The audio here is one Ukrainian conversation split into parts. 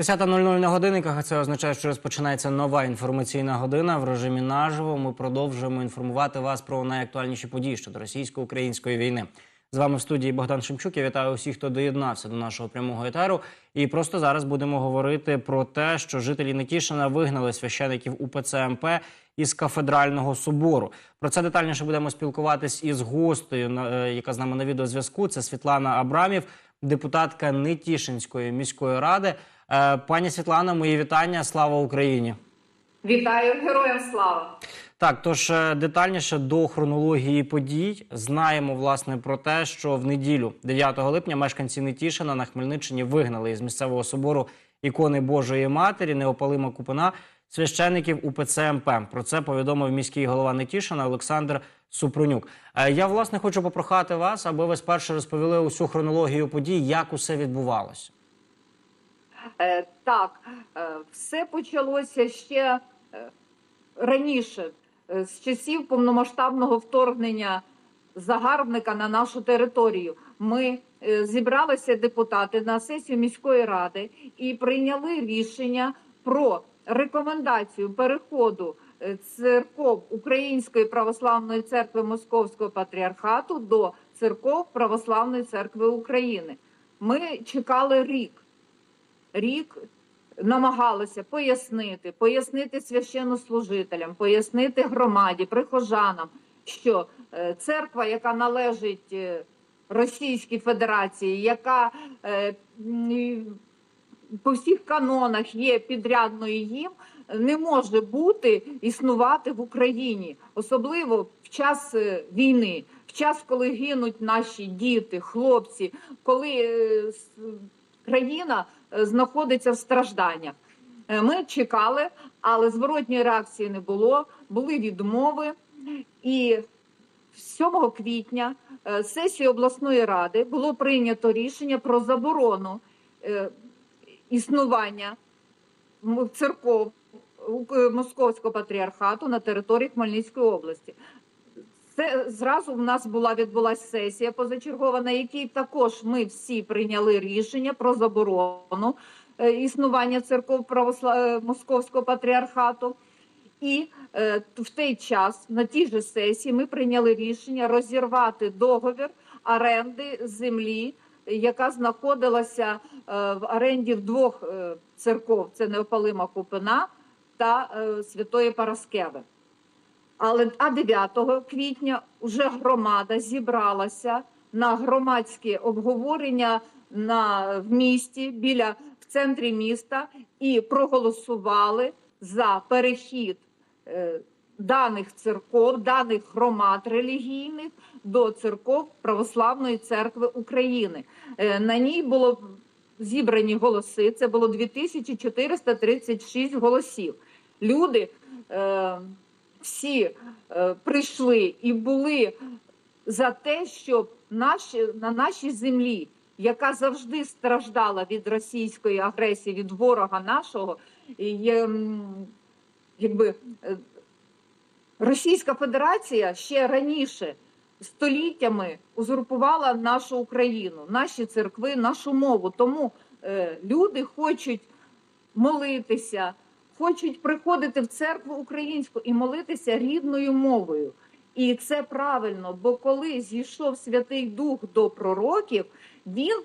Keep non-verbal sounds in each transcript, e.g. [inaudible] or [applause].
10.00 на годинниках, а це означає, що розпочинається нова інформаційна година в режимі наживо. Ми продовжуємо інформувати вас про найактуальніші події щодо російсько-української війни. З вами в студії Богдан Шемчук. Я вітаю усіх, хто доєднався до нашого прямого етеру. І просто зараз будемо говорити про те, що жителі Нетішина вигнали священиків УПЦ МП із кафедрального собору. Про це детальніше будемо спілкуватись із гостею, е, яка з нами на відеозв'язку. Це Світлана Абрамів, депутатка Нетішинської міської ради. Е, Пані Світлана, мої вітання. Слава Україні! Вітаю героям слава! Так, тож е, детальніше до хронології подій знаємо власне про те, що в неділю, 9 липня, мешканці Нетішина на Хмельниччині вигнали із місцевого собору ікони Божої Матері Неопалима Купина священиків УПЦ МП. Про це повідомив міський голова Нетішина Олександр Супрунюк. Е, Я власне хочу попрохати вас, аби ви спершу розповіли усю хронологію подій, як усе відбувалося. Е, так, е, все почалося ще е, раніше, з часів повномасштабного вторгнення загарбника на нашу територію. Ми зібралися депутати на сесію міської ради і прийняли рішення про рекомендацію переходу церков Української православної церкви Московського патріархату до церков Православної церкви України. Ми чекали рік. Рік намагалися пояснити, пояснити священнослужителям, пояснити громаді, прихожанам, що е, церква, яка належить е, Російській Федерації, яка е, по всіх канонах є підрядною їм, не може бути існувати в Україні, особливо в час війни, в час, коли гинуть наші діти, хлопці, коли країна знаходиться в стражданнях. Е, Ми чекали, але зворотньої реакції не було. Були відмови, і 7 квітня е, сесією обласної ради було прийнято рішення про заборону е, існування церков е, Московського патріархату на території Хмельницької області. Це зразу в нас була відбулася сесія позачергова, на якій також ми всі прийняли рішення про заборону е, існування церков правосла... е, Московського патріархату. І е, в той час на тій же сесії ми прийняли рішення розірвати договір оренди землі, яка знаходилася е, в оренді в двох е, церков: це Неопалима Купина та е, Святої Параскеви. Але а 9 квітня вже громада зібралася на громадське обговорення на в місті біля в центрі міста і проголосували за перехід е, даних церков, даних громад релігійних до церков Православної церкви України. Е, на ній було зібрані голоси. Це було 2436 голосів. Люди. Е, всі е, прийшли і були за те, щоб наші, на нашій землі, яка завжди страждала від російської агресії, від ворога нашого, якби е, Російська Федерація ще раніше століттями узурпувала нашу Україну, наші церкви, нашу мову. Тому е, люди хочуть молитися, хочуть приходити в церкву українську і молитися рідною мовою. І це правильно, бо коли зійшов Святий Дух до пророків, він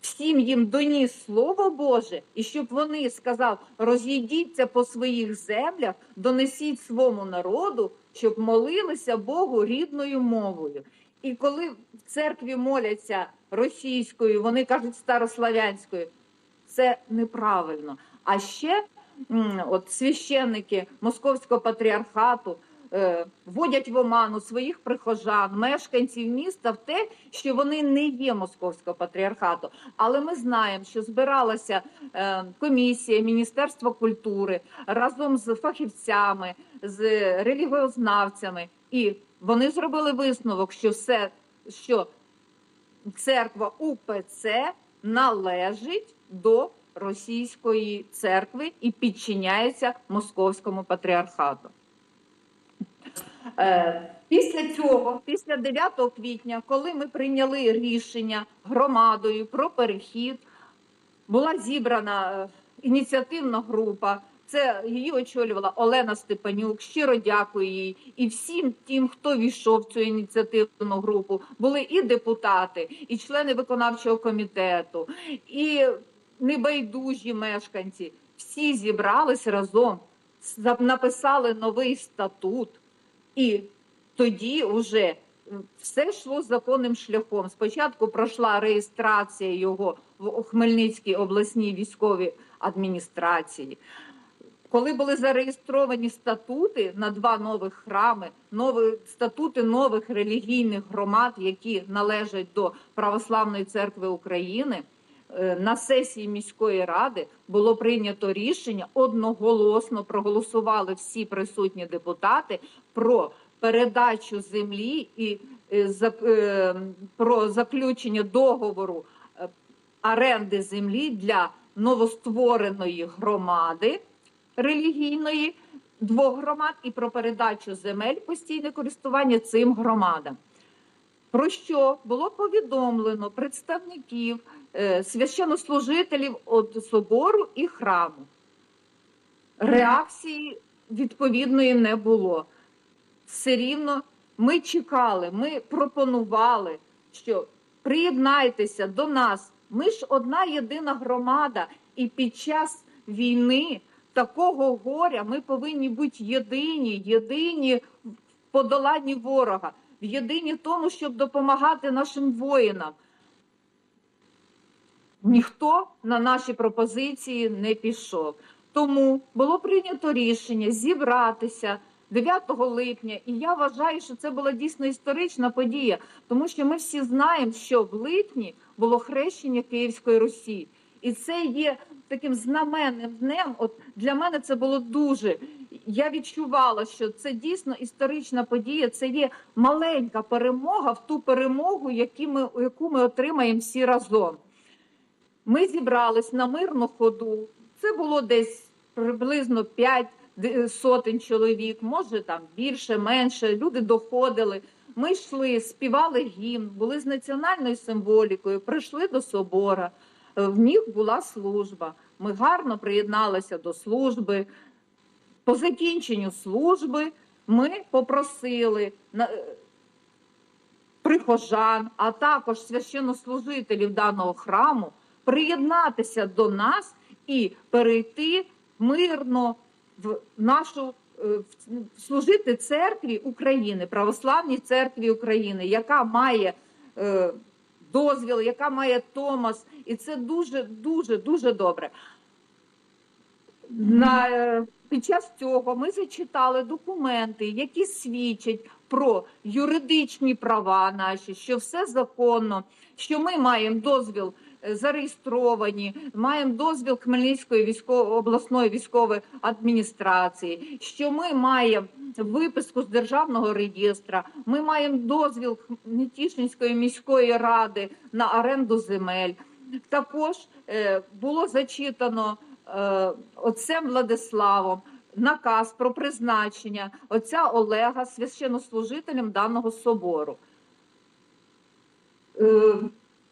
всім їм доніс Слово Боже, і щоб вони сказав, розійдіться по своїх землях, донесіть своєму народу, щоб молилися Богу рідною мовою. І коли в церкві моляться російською, вони кажуть старославянською, це неправильно. А ще от священники Московського патріархату е, вводять в оману своїх прихожан, мешканців міста в те, що вони не є московського патріархату. Але ми знаємо, що збиралася е, комісія Міністерства культури разом з фахівцями, з релігіознавцями, і вони зробили висновок, що все, що церква УПЦ належить до російської церкви і підчиняється московському патріархату. Е, Після цього, після 9 квітня, коли ми прийняли рішення громадою про перехід, була зібрана е, ініціативна група. Це її очолювала Олена Степанюк. Щиро дякую їй і всім тим, хто війшов в цю ініціативну групу. Були і депутати, і члени виконавчого комітету, і небайдужі мешканці. Всі зібрались разом, написали новий статут, і тоді вже все йшло законним шляхом. Спочатку пройшла реєстрація його в Хмельницькій обласній військовій адміністрації. Коли були зареєстровані статути на два нових храми, нові статути нових релігійних громад, які належать до Православної церкви України, на сесії міської ради було прийнято рішення одноголосно проголосували всі присутні депутати про передачу землі і е, е, про заключення договору е, оренди землі для новоствореної громади релігійної двох громад і про передачу земель постійне користування цим громадам. Про що було повідомлено представників е, священнослужителів від собору і храму. Реакції відповідної не було. Все рівно ми чекали, ми пропонували, що приєднайтеся до нас. Ми ж одна єдина громада, і під час війни такого горя ми повинні бути єдині, єдині в подоланні ворога, в єдині тому, щоб допомагати нашим воїнам. Ніхто на наші пропозиції не пішов. Тому було прийнято рішення зібратися 9 липня, і я вважаю, що це була дійсно історична подія, тому що ми всі знаємо, що в липні було хрещення Київської Русі, і це є таким знаменним днем. От для мене це було дуже. Я відчувала, що це дійсно історична подія. Це є маленька перемога в ту перемогу, які ми, яку ми отримаємо всі разом. Ми зібрались на мирну ходу. Це було десь приблизно 5 сотень чоловік, може там більше, менше. Люди доходили. Ми йшли, співали гімн, були з національною символікою, прийшли до собора. Е, В них була служба. Ми гарно приєдналися до служби. По закінченню служби ми попросили на- е, прихожан, а також священнослужителів даного храму приєднатися до нас і перейти мирно в нашу е, в- служити церкві України, православній церкві України, яка має е, дозвіл, яка має Томас, і це дуже дуже дуже добре. На, е, під час цього ми зачитали документи, які свідчать про юридичні права наші, що все законно, що ми маємо дозвіл зареєстровані, маємо дозвіл Хмельницької військово обласної військової адміністрації, що ми маємо виписку з державного реєстра, ми маємо дозвіл Нетішинської міської ради на оренду земель. Також е, було зачитано е, отцем Владиславом наказ про призначення отця Олега священнослужителем даного собору.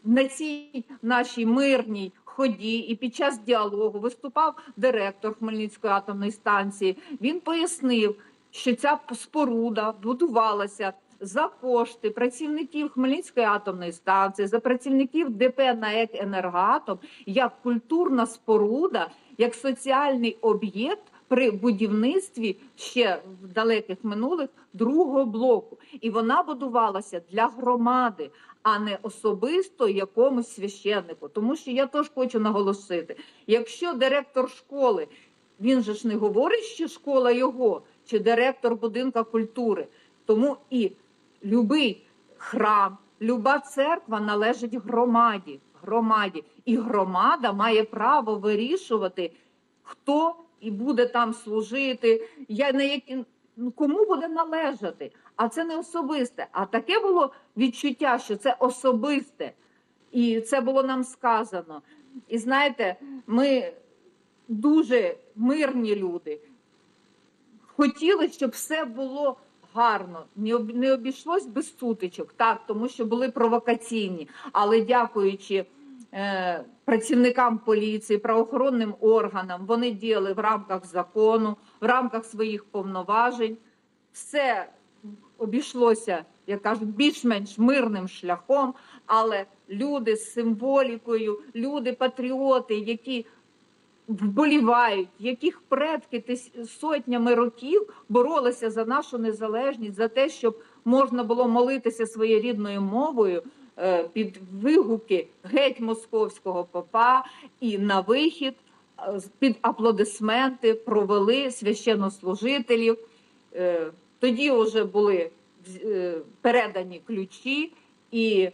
На цій нашій мирній ході і під час діалогу виступав директор Хмельницької атомної станції. Він пояснив, що ця споруда будувалася за кошти працівників Хмельницької атомної станції, за працівників ДП НАЕК «Енергоатом» як культурна споруда, як соціальний об'єкт при будівництві ще в далеких минулих другого блоку. І вона будувалася для громади, а не особисто якомусь священнику. Тому що я теж хочу наголосити: якщо директор школи, він же ж не говорить, що школа його, чи директор будинка культури, тому і любий храм, люба церква належить громаді. Громаді, і громада має право вирішувати, хто і буде там служити, я на які ну, кому буде належати. А це не особисте. А таке було відчуття, що це особисте, і це було нам сказано. І знаєте, ми дуже мирні люди. Хотіли, щоб все було гарно, не обійшлось без сутичок, так, тому що були провокаційні. Але дякуючи працівникам поліції, правоохоронним органам. Вони діяли в рамках закону, в рамках своїх повноважень. Все обійшлося, як кажуть, більш-менш мирним шляхом, але люди з символікою, люди, патріоти, які вболівають, яких предки сотнями років боролися за нашу незалежність, за те, щоб можна було молитися своєю рідною мовою е, під вигуки геть московського попа і на вихід е, під аплодисменти провели священнослужителів. Е, Тоді вже були е, передані ключі і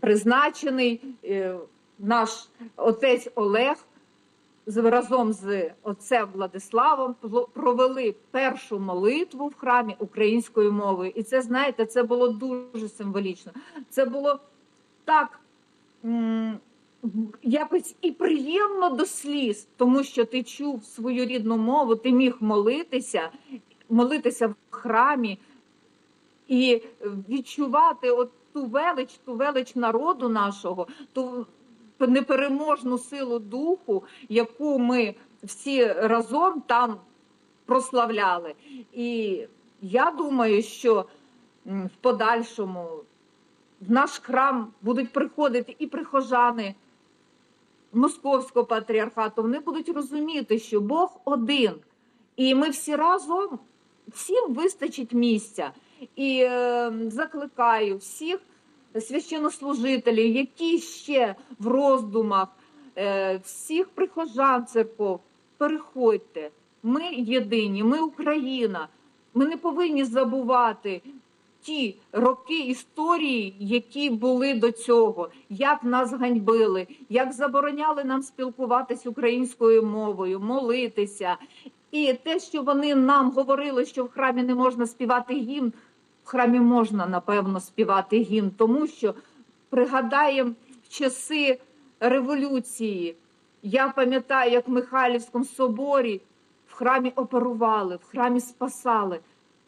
призначений е, наш отець Олег разом з отцем Владиславом провели першу молитву в храмі українською мовою. І це, знаєте, це було дуже символічно. Це було так якось і приємно до сліз, тому що ти чув свою рідну мову, ти міг молитися, молитися в храмі і відчувати от ту велич, ту велич народу нашого, ту непереможну силу духу, яку ми всі разом там прославляли. І я думаю, що в подальшому в наш храм будуть приходити і прихожани Московського патріархату. Вони будуть розуміти, що Бог один, і ми всі разом всім вистачить місця. І е, закликаю всіх священнослужителів, які ще в роздумах, е, всіх прихожан церков, переходьте. Ми єдині, ми Україна. Ми не повинні забувати ті роки історії, які були до цього, як нас ганьбили, як забороняли нам спілкуватись українською мовою, молитися. І те, що вони нам говорили, що в храмі не можна співати гімн, в храмі можна напевно співати гімн, тому що пригадаємо часи революції. Я пам'ятаю, як в Михайлівському соборі в храмі оперували, в храмі спасали.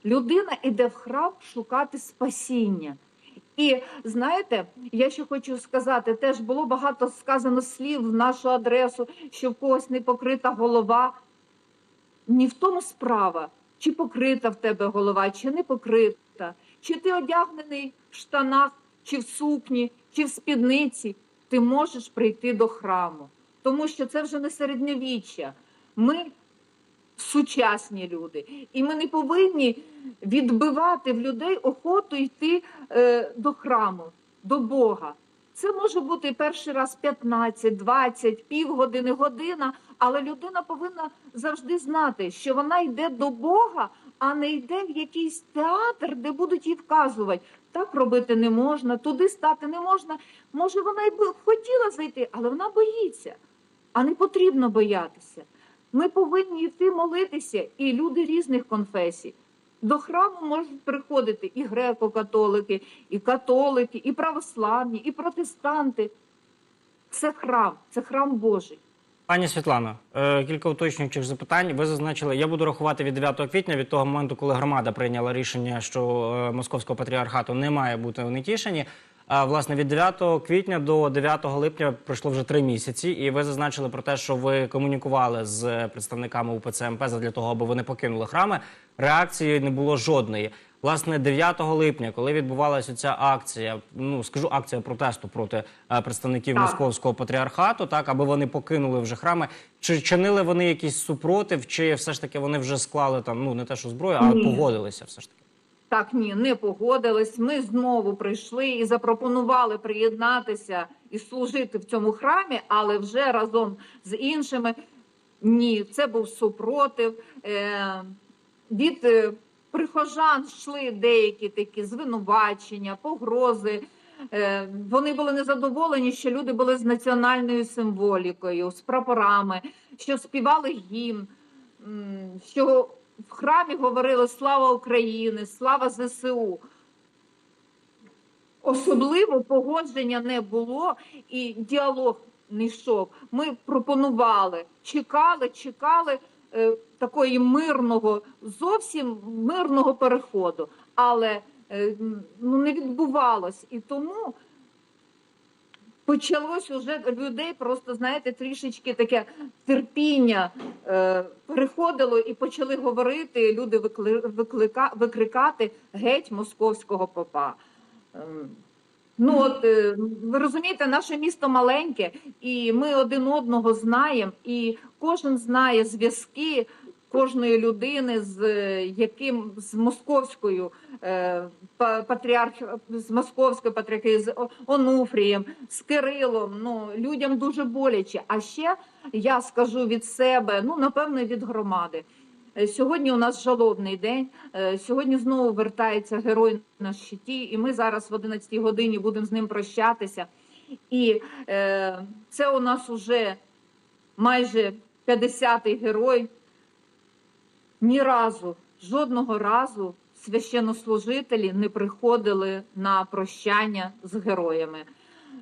Людина іде в храм шукати спасіння. І знаєте, я ще хочу сказати, теж було багато сказано слів в нашу адресу, що в когось не покрита голова. Ні в тому справа, чи покрита в тебе голова, чи не покрита, чи ти одягнений в штанах, чи в сукні, чи в спідниці, ти можеш прийти до храму. Тому що це вже не середньовіччя. Ми сучасні люди, і ми не повинні відбивати в людей охоту йти е, до храму, до Бога. Це може бути перший раз 15, 20, півгодини, година, але людина повинна завжди знати, що вона йде до Бога, а не йде в якийсь театр, де будуть їй вказувати. Так робити не можна, туди стати не можна. Може, вона й би хотіла зайти, але вона боїться, а не потрібно боятися. Ми повинні йти молитися, і люди різних конфесій. До храму можуть приходити і греко-католики, і католики, і православні, і протестанти. Це храм, це храм Божий. Пані Світлано, е, кілька уточнюючих запитань. Ви зазначили, я буду рахувати від 9 квітня, від того моменту, коли громада прийняла рішення, що е, московського патріархату не має бути у Нетішині. А власне від 9 квітня до 9 липня пройшло вже три місяці, і ви зазначили про те, що ви комунікували з представниками УПЦ МП для того, аби вони покинули храми. Реакції не було жодної. Власне, 9 липня, коли відбувалася ця акція, ну скажу акція протесту проти е, представників Так. московського патріархату, так аби вони покинули вже храми. Чи чинили вони якийсь супротив, чи все ж таки вони вже склали там ну не те, що зброю, а Ні. погодилися все ж таки. Так, ні, не погодились. Ми знову прийшли і запропонували приєднатися і служити в цьому храмі, але вже разом з іншими. Ні, це був супротив. Е, від е, прихожан йшли деякі такі звинувачення, погрози. Е, вони були незадоволені, що люди були з національною символікою, з прапорами, що співали гімн, що в храмі говорили Слава Україні, слава ЗСУ. Особливо погодження не було і діалог не йшов. Ми пропонували, чекали, чекали такої мирного, зовсім мирного переходу, але е, ну, не відбувалось. І тому почалось уже людей просто, знаєте, трішечки таке терпіння е, переходило і почали говорити, люди викли, виклика, викрикати геть московського попа. Ну от е, ви розумієте, наше місто маленьке, і ми один одного знаємо, і кожен знає зв'язки кожної людини з е, яким з московською е, патріарх з московською патріархією, з Онуфрієм, з Кирилом. Ну людям дуже боляче. А ще я скажу від себе, ну напевно, від громади. Е, Сьогодні у нас жалобний день. Е, Сьогодні знову вертається герой на щиті, і ми зараз в 11 годині будемо з ним прощатися. І е, це у нас уже майже 50-й герой. Ні разу, жодного разу священнослужителі не приходили на прощання з героями.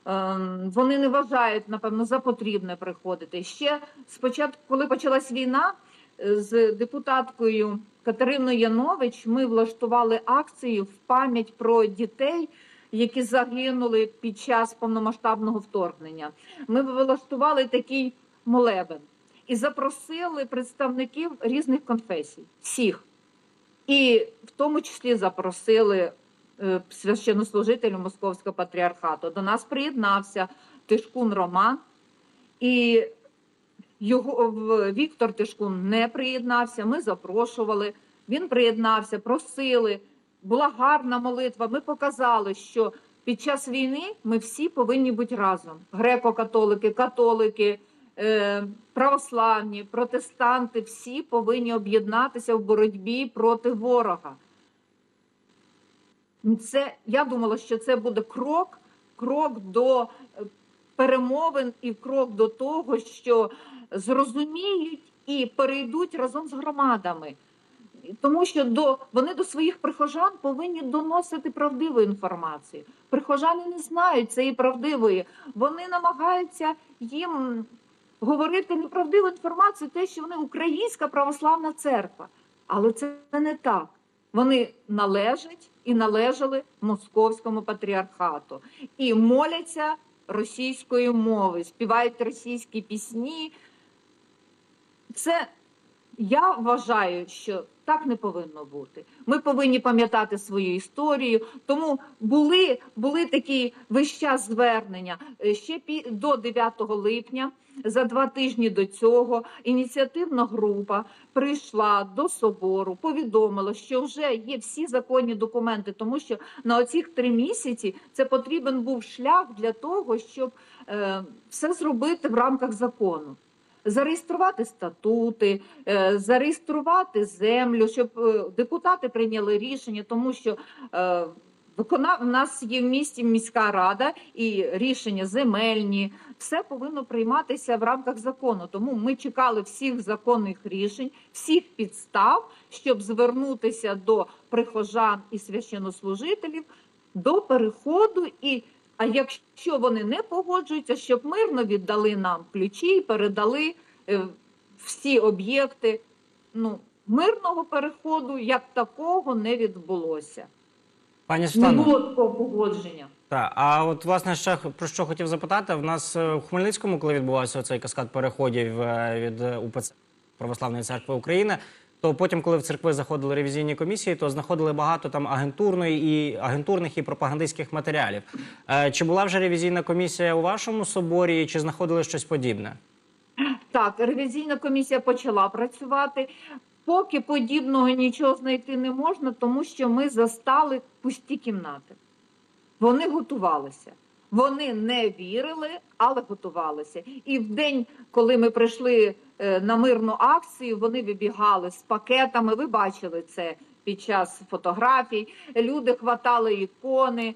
Ем, Вони не вважають, напевно, за потрібне приходити. Ще спочатку, коли почалась війна е, з депутаткою Катериною Янович, ми влаштували акцію в пам'ять про дітей, які загинули під час повномасштабного вторгнення. Ми влаштували такий молебен і запросили представників різних конфесій, всіх. І в тому числі запросили е, священнослужителів Московського патріархату. До нас приєднався Тишкун Роман, і його Віктор Тишкун не приєднався. Ми запрошували, він приєднався, просили. Була гарна молитва. Ми показали, що під час війни ми всі повинні бути разом: греко-католики, католики, е, православні, протестанти, всі повинні об'єднатися в боротьбі проти ворога. Це я думала, що це буде крок, крок до е, перемовин і крок до того, що зрозуміють і перейдуть разом з громадами. Тому що до вони до своїх прихожан повинні доносити правдиву інформацію. Прихожани не знають цієї правдивої. Вони намагаються їм говорити неправдиву інформацію, те, що вони українська православна церква. Але це не так. Вони належать і належали московському патріархату і моляться російською мови, співають російські пісні. Це я вважаю, що так не повинно бути. Ми повинні пам'ятати свою історію. Тому були, були такі весь час звернення Е, ще пі- до 9 липня. За два тижні до цього ініціативна група прийшла до собору, повідомила, що вже є всі законні документи, тому що на оцих три місяці це потрібен був шлях для того, щоб е, все зробити в рамках закону. Зареєструвати статути, е, зареєструвати землю, щоб е, депутати прийняли рішення, тому що виконав у нас є в місті міська рада і рішення земельні, все повинно прийматися в рамках закону. Тому ми чекали всіх законних рішень, всіх підстав, щоб звернутися до прихожан і священнослужителів до переходу і. А якщо вони не погоджуються, щоб мирно віддали нам ключі і передали е, всі об'єкти. Ну, мирного переходу як такого не відбулося. Пані Не було такого погодження. та, а от власне ще про що хотів запитати, в нас е, в Хмельницькому, коли відбувався цей каскад переходів е, від е, УПЦ Православної церкви України, то потім, коли в церкви заходили ревізійні комісії, то знаходили багато там агентурної і агентурних і пропагандистських матеріалів. Чи була вже ревізійна комісія у вашому соборі, чи знаходили щось подібне? Так, ревізійна комісія почала працювати. Поки подібного нічого знайти не можна, тому що ми застали пусті кімнати. Вони готувалися. Вони не вірили, але готувалися. І в день, коли ми прийшли е, на мирну акцію, вони вибігали з пакетами. Ви бачили це під час фотографій. Люди хватали ікони.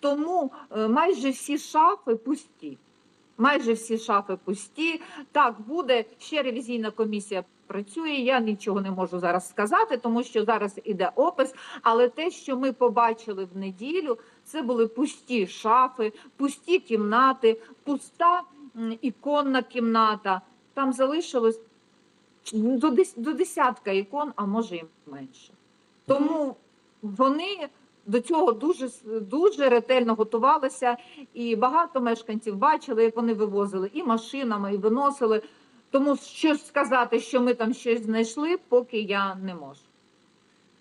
Тому е, майже всі шафи пусті. Майже всі шафи пусті. Так, буде ще ревізійна комісія працює. Я нічого не можу зараз сказати, тому що зараз іде опис. Але те, що ми побачили в неділю, це були пусті шафи, пусті кімнати, пуста іконна кімната. Там залишилось до, дес- до десятка ікон, а може і менше. Тому вони до цього дуже дуже ретельно готувалися, і багато мешканців бачили, як вони вивозили і машинами, і виносили. Тому щось сказати, що ми там щось знайшли, поки я не можу.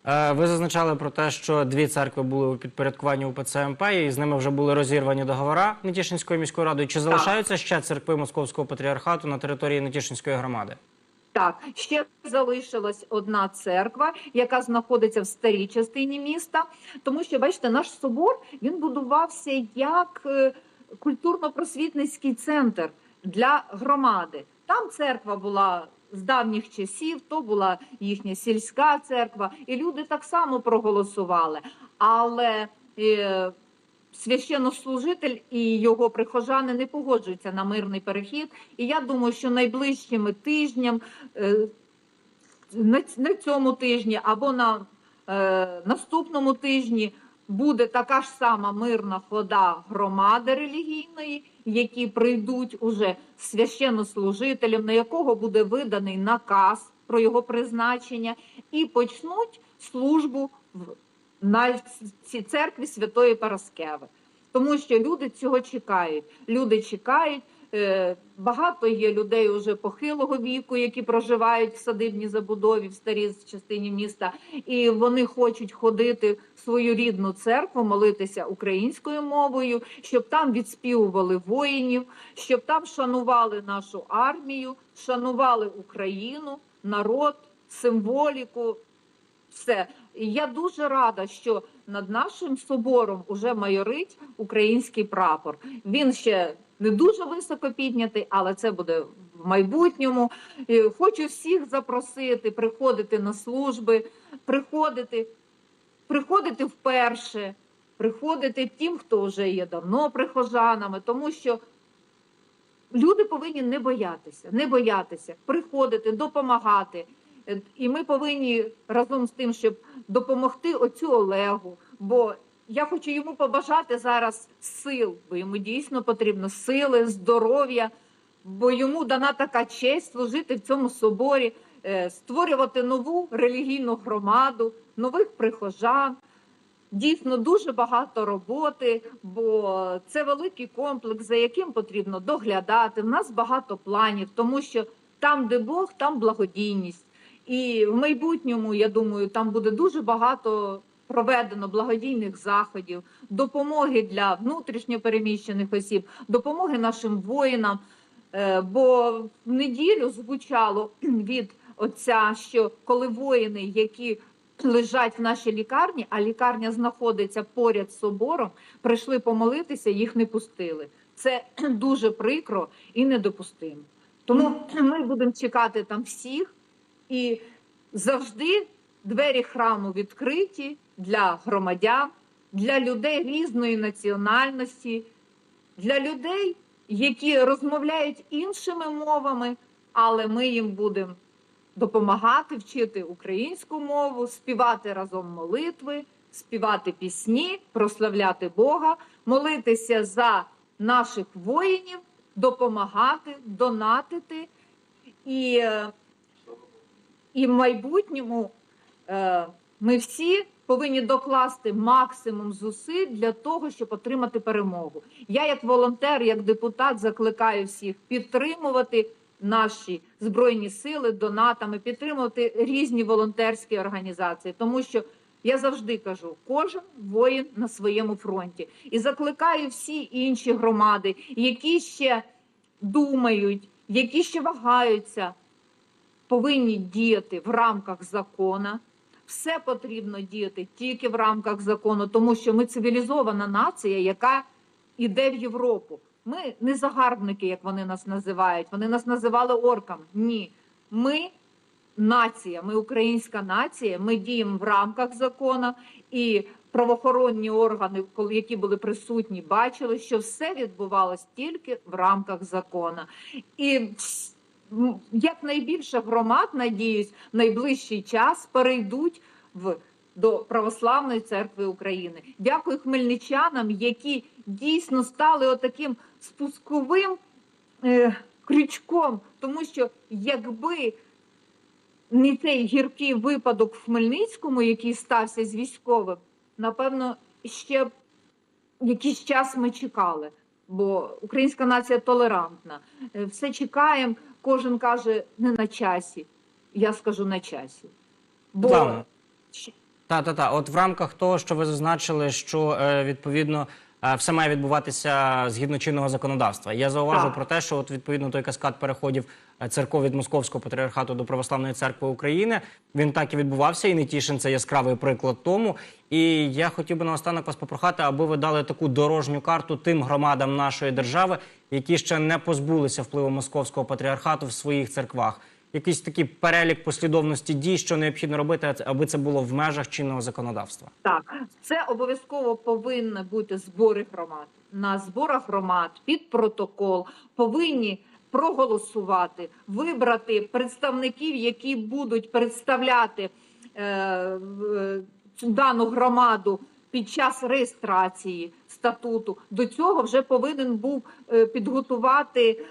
Е, Ви зазначали про те, що дві церкви були у підпорядкуванні УПЦ МП, і з ними вже були розірвані договори Нетішинською міською радою. Чи залишаються ще церкви Московського патріархату на території Нетішинської громади? Так, ще залишилась одна церква, яка знаходиться в старій частині міста. Тому що, бачите, наш собор він будувався як е, культурно-просвітницький центр для громади. Там церква була з давніх часів, то була їхня сільська церква, і люди так само проголосували. Але е, священнослужитель і його прихожани не погоджуються на мирний перехід. І я думаю, що найближчими тижням е, на, на цьому тижні або на е, наступному тижні буде така ж сама мирна хода громади релігійної, які прийдуть уже священнослужителем, на якого буде виданий наказ про його призначення, і почнуть службу в на цій церкві Святої Параскеви. Тому що люди цього чекають. Люди чекають. Е, Багато є людей уже похилого віку, які проживають в садибній забудові в старій частині міста, і вони хочуть ходити в свою рідну церкву, молитися українською мовою, щоб там відспівували воїнів, щоб там шанували нашу армію, шанували Україну, народ, символіку. Все. І я дуже рада, що над нашим собором уже майорить український прапор. Він ще не дуже високо піднятий, але це буде в майбутньому. Хочу всіх запросити, приходити на служби, приходити, приходити вперше, приходити тим, хто вже є давно прихожанами, тому що люди повинні не боятися, не боятися, приходити, допомагати. Е, І ми повинні разом з тим, щоб допомогти оцю Олегу. Бо я хочу йому побажати зараз сил, бо йому дійсно потрібно сили, здоров'я, бо йому дана така честь служити в цьому соборі, е, створювати нову релігійну громаду, нових прихожан. Дійсно дуже багато роботи, бо це великий комплекс, за яким потрібно доглядати. В нас багато планів, тому що там, де Бог, там благодійність. І в майбутньому, я думаю, там буде дуже багато проведено благодійних заходів, допомоги для внутрішньопереміщених осіб, допомоги нашим воїнам. Е, Бо в неділю звучало [clears throat] від отця, що коли воїни, які лежать в нашій лікарні, а лікарня знаходиться поряд з собором, прийшли помолитися, їх не пустили. Це [clears throat] дуже прикро і недопустимо. Тому [clears throat] ми будемо чекати там всіх, і завжди двері храму відкриті для громадян, для людей різної національності, для людей, які розмовляють іншими мовами, але ми їм будемо допомагати вчити українську мову, співати разом молитви, співати пісні, прославляти Бога, молитися за наших воїнів, допомагати, донатити. І, е, і в майбутньому ми всі повинні докласти максимум зусиль для того, щоб отримати перемогу. Я, як волонтер, як депутат, закликаю всіх підтримувати наші збройні сили донатами, підтримувати різні волонтерські організації, тому що я завжди кажу, кожен воїн на своєму фронті, і закликаю всі інші громади, які ще думають, які ще вагаються, повинні діяти в рамках закона. Все потрібно діяти тільки в рамках закону, тому що ми цивілізована нація, яка йде в Європу. Ми не загарбники, як вони нас називають. Вони нас називали орками. Ні, ми нація, ми українська нація. Ми діємо в рамках закону, і правоохоронні органи, коли які були присутні, бачили, що все відбувалось тільки в рамках закону. І якнайбільше громад, надіюсь, в найближчий час перейдуть в до Православної церкви України. Дякую хмельничанам, які дійсно стали отаким спусковим е, крючком, тому що якби не цей гіркий випадок в Хмельницькому, який стався з військовим, напевно, ще якийсь час ми чекали, бо українська нація толерантна. Е, Все чекаємо, кожен каже не на часі. Я скажу на часі. Бо щ- Та, та, та. От в рамках того, що ви зазначили, що е, відповідно все має відбуватися згідно чинного законодавства. Я зауважу Так. про те, що от відповідно той каскад переходів е, церков від Московського патріархату до Православної церкви України. Він так і відбувався, і Нетішин це яскравий приклад тому. І я хотів би наостанок вас попрохати, аби ви дали таку дорожню карту тим громадам нашої держави, які ще не позбулися впливу Московського патріархату в своїх церквах. Якийсь такий перелік послідовності дій, що необхідно робити, аби це було в межах чинного законодавства. Так, це обов'язково повинні бути збори громад. На зборах громад під протокол повинні проголосувати, вибрати представників, які будуть представляти е, цю дану громаду під час реєстрації статуту. До цього вже повинен був е, підготувати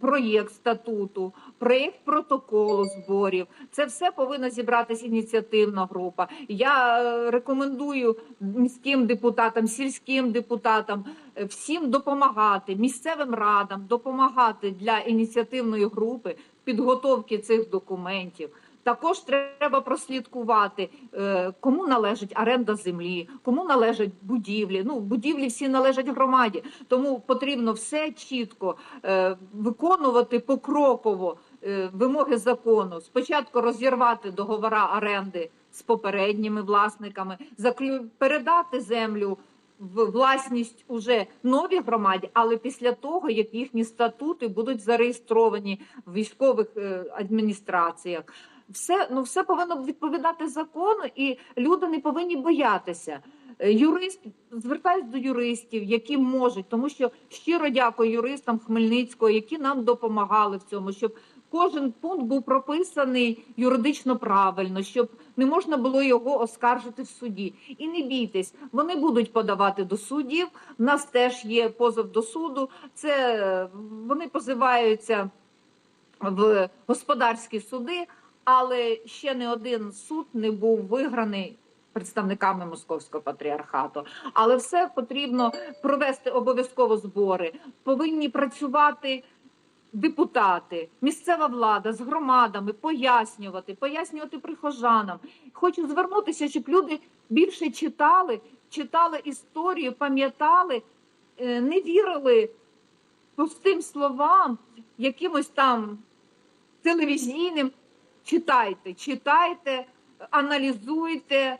проєкт статуту, проєкт протоколу зборів. Це все повинна зібратись ініціативна група. Я е, рекомендую міським депутатам, сільським депутатам е, всім допомагати, місцевим радам допомагати для ініціативної групи в підготовці цих документів. Також треба прослідкувати, е, кому належить оренда землі, кому належать будівлі. Ну, будівлі всі належать громаді, тому потрібно все чітко е, виконувати покроково е, вимоги закону. Спочатку розірвати договори оренди з попередніми власниками, передати землю в власність уже новій громаді, але після того, як їхні статути будуть зареєстровані в військових адміністраціях. Все ну все повинно відповідати закону, і люди не повинні боятися. Е, Юрист звертаюсь до юристів, які можуть, тому що щиро дякую юристам Хмельницького, які нам допомагали в цьому, щоб кожен пункт був прописаний юридично правильно, щоб не можна було його оскаржити в суді. І не бійтесь, вони будуть подавати до судів. У нас теж є позов до суду. Це е, вони позиваються в господарські суди, але ще не один суд не був виграний представниками московського патріархату. Але все потрібно провести обов'язково збори. Повинні працювати депутати, місцева влада з громадами, пояснювати, пояснювати прихожанам. Хочу звернутися, щоб люди більше читали, читали історію, пам'ятали, е, не вірили пустим словам, якимось там телевізійним. Читайте, читайте, аналізуйте,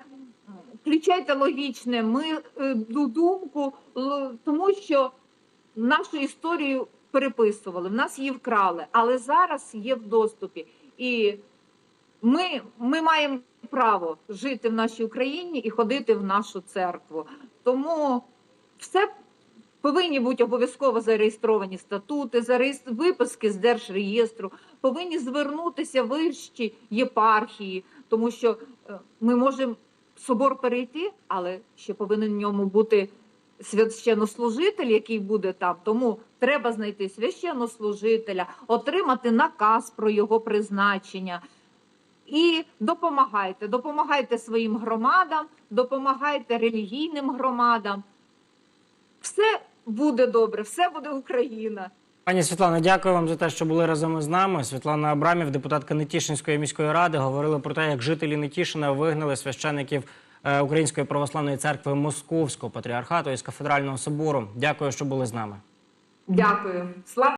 включайте логічне ми, е, думку, тому що нашу історію переписували, в нас її вкрали, але зараз є в доступі. І ми, ми маємо право жити в нашій Україні і ходити в нашу церкву. Тому все повинні бути обов'язково зареєстровані статути, зареєстр... виписки з держреєстру, повинні звернутися вищі єпархії, тому що е, ми можемо собор перейти, але ще повинен в ньому бути священнослужитель, який буде там. Тому треба знайти священнослужителя, отримати наказ про його призначення. І допомагайте, допомагайте своїм громадам, допомагайте релігійним громадам. Все буде добре, все буде Україна. Пані Світлано, дякую вам за те, що були разом із нами. Світлана Абрамів, депутатка Нетішинської міської ради, говорила про те, як жителі Нетішина вигнали священиків е, Української православної церкви Московського патріархату із кафедрального собору. Дякую, що були з нами. Дякую. Слава